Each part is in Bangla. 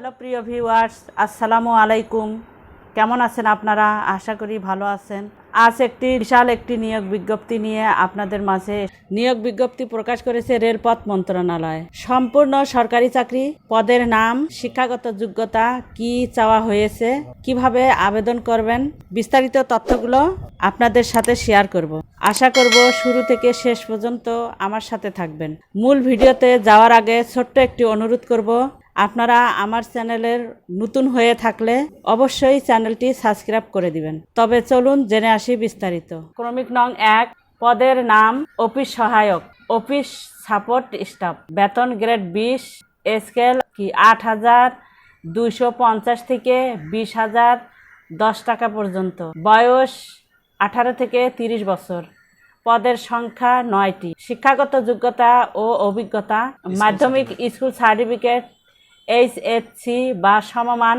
হ্যালো প্রিয় ভিউয়ার্স, আসসালামু আলাইকুম। কেমন আছেন আপনারা? আশা করি ভালো আছেন। আজ একটি বিশাল একটি নিয়োগ বিজ্ঞপ্তি নিয়ে আপনাদের মাঝে নিয়োগ বিজ্ঞপ্তি প্রকাশ করেছে রেলপথ মন্ত্রণালয়। সম্পূর্ণ সরকারি চাকরি, পদের নাম, শিক্ষাগত যোগ্যতা কি চাওয়া হয়েছে, কীভাবে আবেদন করবেন, বিস্তারিত তথ্যগুলো আপনাদের সাথে শেয়ার করব। আশা করব শুরু থেকে শেষ পর্যন্ত আমার সাথে থাকবেন। মূল ভিডিওতে যাওয়ার আগে ছোট্ট একটি অনুরোধ করব আপনারা আমার চ্যানেলের নতুন হয়ে থাকলে অবশ্যই চ্যানেলটি সাবস্ক্রাইব করে দিবেন। তবে চলুন জেনে আসি বিস্তারিত। ক্রমিক নং এক পদের নাম অফিস সহায়ক অফিস সাপোর্ট স্টাফ। বেতন গ্রেড বিশ স্কেল কি আট হাজার দুইশো পঞ্চাশ থেকে বিশ হাজার দশ টাকা পর্যন্ত। বয়স আঠারো থেকে তিরিশ বছর। পদের সংখ্যা নয়টি। শিক্ষাগত যোগ্যতা ও অভিজ্ঞতা মাধ্যমিক স্কুল সার্টিফিকেট এইচএসসি বা সমমান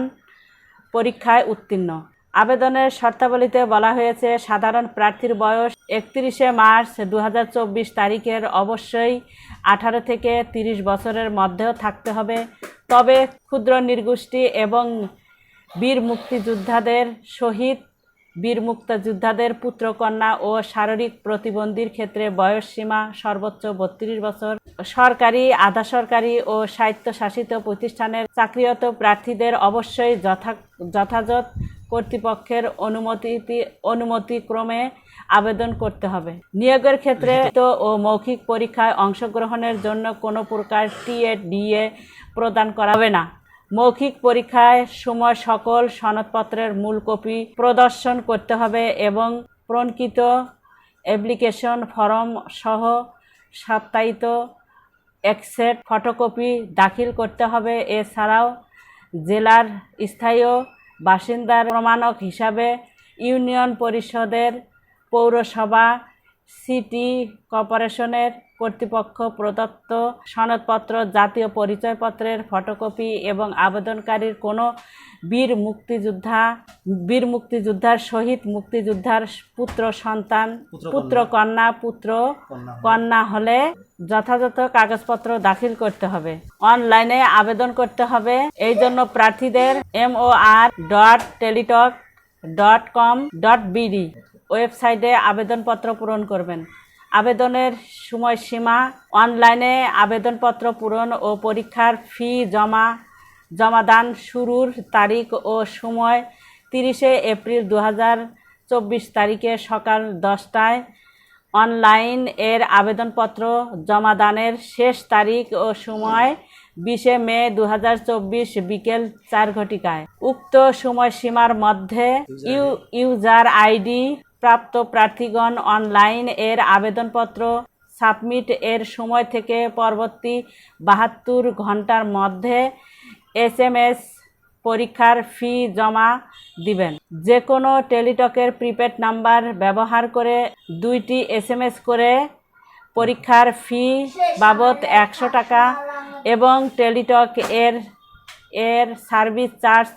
পরীক্ষায় উত্তীর্ণ। আবেদনের শর্তাবলীতে বলা হয়েছে, সাধারণ প্রার্থীর বয়স একত্রিশে মার্চ দু হাজার চব্বিশ তারিখের অবশ্যই আঠারো থেকে তিরিশ বছরের মধ্যেও থাকতে হবে। তবে ক্ষুদ্র নির্গোষ্ঠী এবং বীর মুক্তিযোদ্ধাদের সহিত বীর মুক্তিযোদ্ধাদের পুত্রকন্যা ও শারীরিক প্রতিবন্ধীর ক্ষেত্রে বয়স সীমা সর্বোচ্চ বত্রিশ বছর। সরকারি আধা সরকারি ও স্বায়ত্তশাসিত প্রতিষ্ঠানের চাকরিরত প্রার্থীদের অবশ্যই যথা যথাযথ কর্তৃপক্ষের অনুমতি অনুমতিক্রমে আবেদন করতে হবে। নিয়োগের ক্ষেত্রে তো ও মৌখিক পরীক্ষায় অংশগ্রহণের জন্য কোনো প্রকার টিএ ডিএ প্রদান করা হবে না। মৌখিক পরীক্ষায় সময় সকল সনদপত্রের মূল কপি প্রদর্শন করতে হবে এবং প্রণকৃত অ্যাপ্লিকেশন ফর্ম সহ সত্যায়িত একসেট ফটোকপি দাখিল করতে হবে। এছাড়াও জেলার স্থায়ী বাসিন্দার প্রমাণক হিসাবে ইউনিয়ন পরিষদের পৌরসভা সিটি কর্পোরেশনের কর্তৃপক্ষ প্রদত্ত সনদপত্র জাতীয় পরিচয়পত্রের ফটোকপি এবং আবেদনকারীর কোনো বীর মুক্তিযোদ্ধা বীর মুক্তিযোদ্ধার শহীদ মুক্তিযোদ্ধার পুত্র সন্তান পুত্র কন্যা। পুত্র কন্যা হলে। যথাযথ কাগজপত্র দাখিল করতে হবে। অনলাইনে আবেদন করতে হবে। এই জন্য প্রার্থীদের MOR dot Teletalk dot com dot BD ওয়েবসাইটে আবেদনপত্র পূরণ করবেন। আবেদনের সময়সীমা অনলাইনে আবেদনপত্র পূরণ ও পরীক্ষার ফি জমা, জমাদান শুরুর তারিখ ও সময় তিরিশে এপ্রিল দু তারিখে সকাল দশটায়। অনলাইন এর আবেদনপত্র জমাদানের শেষ তারিখ ও সময় বিশে মে দু হাজার চব্বিশ বিকেল চার ঘটিকায়। উক্ত সময়সীমার মধ্যে ইউ ইউজার আইডি প্রাপ্ত প্রার্থীগণ অনলাইন এর আবেদনপত্র সাবমিট এর সময় থেকে পরবর্তী বাহাত্তর ঘণ্টার মধ্যে এস এম এস পরীক্ষার ফি জমা দিবেন। যে কোনো টেলিটকের প্রিপেড নাম্বার ব্যবহার করে দুইটি এস এম এস করে পরীক্ষার ফি বাবদ একশো টাকা এবং টেলিটক এর এর সার্ভিস চার্জ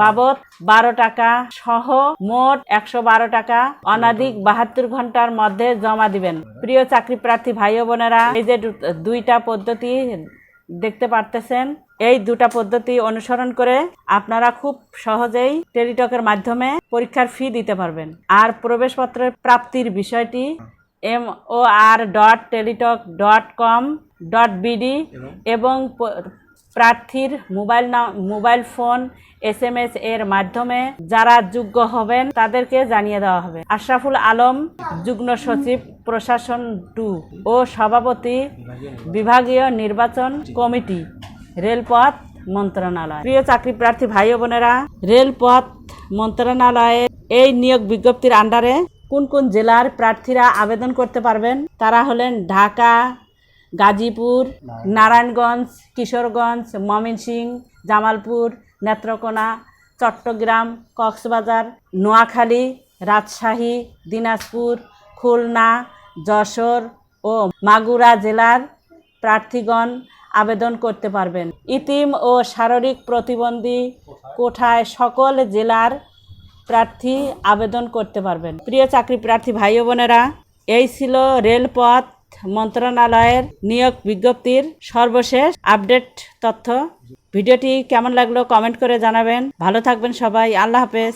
বাবদ বারো টাকা সহ মোট একশো বারো টাকা। অনাধিক বাহাত্তর ঘণ্টার মধ্যে জমা দিবেন। প্রিয় চাকরি প্রার্থী ভাই বোনেরা এই যে দুইটা পদ্ধতি দেখতে পারতেছেন এই দুটা পদ্ধতি অনুসরণ করে আপনারা খুব সহজেই টেলিটকের মাধ্যমে পরীক্ষার ফি দিতে পারবেন। আর প্রবেশপত্রের প্রাপ্তির বিষয়টি M O R dot Teletalk dot com dot BD এবং প্রার্থীর mobile mobile phone S M S এর মাধ্যমে যারা যোগ্য হবেন, তাদেরকে জানিয়ে দেওয়া হবে। আশরাফুল আলম, যুগ্ম সচিব, প্রশাসন টু ও সভাপতি, বিভাগীয় নির্বাচন কমিটি, রেলপথ মন্ত্রণালয়। প্রিয় চাকরি প্রার্থী ভাই বোনেরা, রেলপথ মন্ত্রণালয়ের এই নিয়োগ বিজ্ঞপ্তির আন্ডারে কোন কোন জেলার প্রার্থীরা আবেদন করতে পারবেন, তারা হলেন ঢাকা গাজীপুর নারায়ণগঞ্জ কিশোরগঞ্জ ময়মনসিংহ জামালপুর নেত্রকোনা চট্টগ্রাম কক্সবাজার নোয়াখালী রাজশাহী দিনাজপুর খুলনা যশোর ও মাগুরা জেলার প্রার্থীগণ আবেদন করতে পারবেন। ইতিম ও শারীরিক প্রতিবন্ধী কোঠায় সকল জেলার প্রার্থী আবেদন করতে পারবেন। প্রিয় চাকরি প্রার্থী ভাই বোনেরা এই ছিল রেলপথ মন্ত্রণালয়ের নিয়োগ বিজ্ঞপ্তির সর্বশেষ আপডেট তথ্য। ভিডিওটি কেমন লাগল কমেন্ট করে জানাবেন। ভালো থাকবেন সবাই। আল্লাহ হাফেজ।